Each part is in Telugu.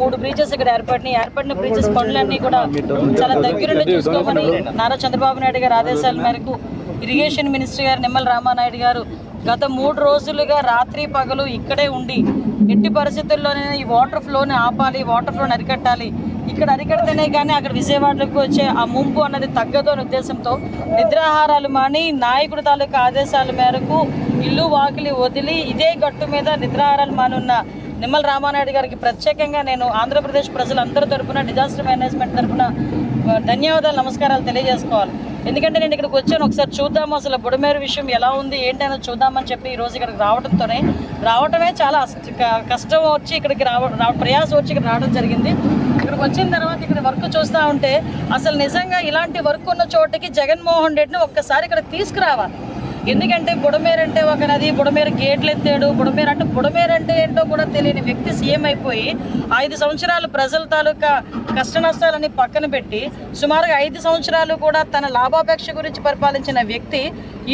మూడు బ్రిడ్జెస్ ఇక్కడ ఏర్పడినాయి. ఏర్పడిన బ్రిడ్జెస్ పనులన్నీ కూడా చాలా దగ్గరుండి చూసుకోమని నారా చంద్రబాబు నాయుడు గారి ఆదేశాల మేరకు ఇరిగేషన్ మినిస్టర్ గారు నిమ్మల రామానాయుడు గారు గత మూడు రోజులుగా రాత్రి పగలు ఇక్కడే ఉండి ఎట్టి పరిస్థితుల్లోనే ఈ వాటర్ ఫ్లోని ఆపాలి వాటర్ ఫ్లోని అరికట్టాలి. ఇక్కడ అరికడితేనే కానీ అక్కడ విజయవాడలోకి వచ్చే ఆ ముంపు అన్నది తగ్గదు అనే ఉద్దేశంతో నిద్రాహారాలు మాని నాయకుడి తాలూకా ఆదేశాల మేరకు ఇల్లు వాకిలి వదిలి ఇదే గట్టు మీద నిద్రాహారాలు మానున్న నిమ్మల రామానాయుడు గారికి ప్రత్యేకంగా నేను ఆంధ్రప్రదేశ్ ప్రజలందరి తరఫున డిజాస్టర్ మేనేజ్మెంట్ తరఫున ధన్యవాదాలు నమస్కారాలు తెలియజేసుకోవాలి. ఎందుకంటే నేను ఇక్కడికి వచ్చాను ఒకసారి చూద్దాము అసలు బుడమేరు విషయం ఎలా ఉంది ఏంటి అనేది చూద్దామని చెప్పి ఈ రోజు ఇక్కడికి రావడంతోనే రావటమే చాలా క- కష్టం వచ్చి ఇక్కడికి రావ ప్రయాసం వచ్చి ఇక్కడ రావడం జరిగింది. ఇక్కడికి వచ్చిన తర్వాత ఇక్కడ వర్క్ చూస్తూ ఉంటే అసలు నిజంగా ఇలాంటి వర్క్ ఉన్న చోటకి జగన్మోహన్ రెడ్డిని ఒక్కసారి ఇక్కడ తీసుకురావాలి. ఎందుకంటే బుడమేరు అంటే ఒక నది బుడమేరు గేట్లు ఎత్తాడు. బుడమేరు అంటే బుడమేరు అంటే ఏంటో కూడా తెలియని వ్యక్తి సీఎం అయిపోయి ఐదు సంవత్సరాలు ప్రజల తాలూకా కష్ట నష్టాలన్నీ పక్కన పెట్టి సుమారుగా ఐదు సంవత్సరాలు కూడా తన లాభాపేక్ష గురించి పరిపాలించిన వ్యక్తి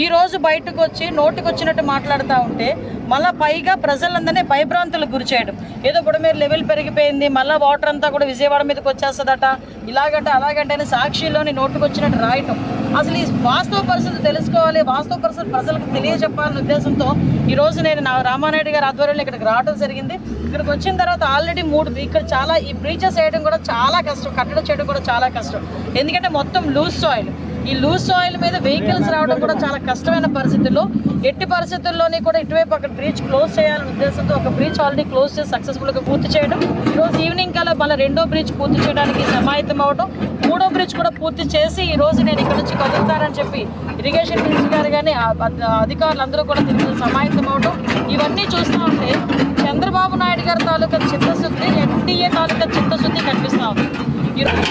ఈ రోజు బయటకు వచ్చి నోటికి వచ్చినట్టు మాట్లాడుతూ ఉంటే మళ్ళీ పైగా ప్రజలందరినీ భయభ్రాంతులకు గురి చేయడం. ఏదో బుడమేరు లెవెల్ పెరిగిపోయింది మళ్ళీ వాటర్ అంతా కూడా విజయవాడ మీదకి వచ్చేస్తుందట. ఇలాగంటే అలాగంటే అని సాక్షిలోని నోటుకు వచ్చినట్టు రాయటం. అసలు ఈ వాస్తవ పరిస్థితి తెలుసుకోవాలి వాస్తవ పరిస్థితి ప్రజలకు తెలియజెప్పాలనే ఉద్దేశంతో ఈరోజు నేను నా రామానాయుడు గారి ఆధ్వర్యంలో ఇక్కడికి రావడం జరిగింది. ఇక్కడికి వచ్చిన తర్వాత ఆల్రెడీ మూడు ఇక్కడ చాలా ఈ బ్రీచెస్ వేయడం కూడా చాలా కష్టం కట్టడం చేయడం కూడా చాలా కష్టం. ఎందుకంటే మొత్తం లూజ్ సాయిల్ ఈ లూజ్ సాయిల్ మీద వెహికల్స్ రావడం కూడా చాలా కష్టమైన పరిస్థితుల్లో ఎట్టి పరిస్థితుల్లోని కూడా ఇటువైపు అక్కడ బ్రిడ్జ్ క్లోజ్ చేయాలనే ఉద్దేశంతో ఒక బ్రిడ్జ్ ఆల్రెడీ క్లోజ్ చేసి సక్సెస్ఫుల్గా పూర్తి చేయడం. ఈరోజు ఈవినింగ్ కల్లా మళ్ళీ రెండో బ్రిడ్జ్ పూర్తి చేయడానికి సమాయత్తం అవడం మూడో బ్రిడ్జ్ కూడా పూర్తి చేసి ఈ రోజు నేను ఇక్కడ నుంచి కదులుతానని చెప్పి ఇరిగేషన్ మినిస్టర్ గారు కానీ అధికారులు అందరూ కూడా తిరిగి సమాయత్తం అవడం ఇవన్నీ చూస్తూ ఉంటే చంద్రబాబు నాయుడు గారి తాలూకా చిత్తశుద్ధి ఎన్డీఏ తాలూకా చిత్తశుద్ధి కనిపిస్తూ ఉంది.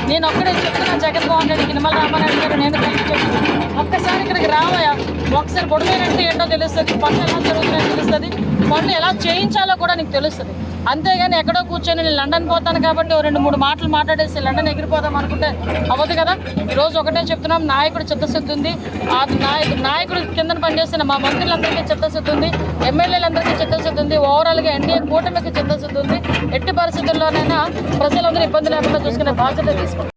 నేను అక్కడే చెప్తున్నా జగన్మోహన్ రెడ్డి నిమ్మల రామారెడ్డి గారు నేను చెప్తున్నాను ఒక్కసారి ఇక్కడికి రావయ్యా. ఒకసారి బుడమేరంటే ఏంటో తెలుస్తుంది పనులు ఎలా జరుగుతున్నాయో తెలుస్తుంది పనులు ఎలా చేయించాలో కూడా నీకు తెలుస్తుంది. అంతేగాని ఎక్కడో కూర్చొని నేను లండన్ పోతాను కాబట్టి ఓ రెండు మూడు మాటలు మాట్లాడేసి లండన్ ఎగిరిపోదాం అనుకుంటే అవ్వదు కదా? ఈరోజు ఒకటే చెప్తున్నాం నాయకుడు చిత్తశుద్ధి ఉంది. ఆ నాయకుడు నాయకుడు కింద పనిచేసిన మా మంత్రులందరికీ చిత్తశుద్ధి ఉంది. ఎమ్మెల్యేలందరికీ చిత్తశుద్ధి ఉంది. ఓవరాల్గా ఎన్డీఏ కూటమికి చిత్తశుద్ధి ఉంది. ఎట్టి పరిస్థితుల్లోనైనా ప్రజలందరూ ఇబ్బంది లేకుండా చూసుకునే బాధ్యత తీసుకుంటాం.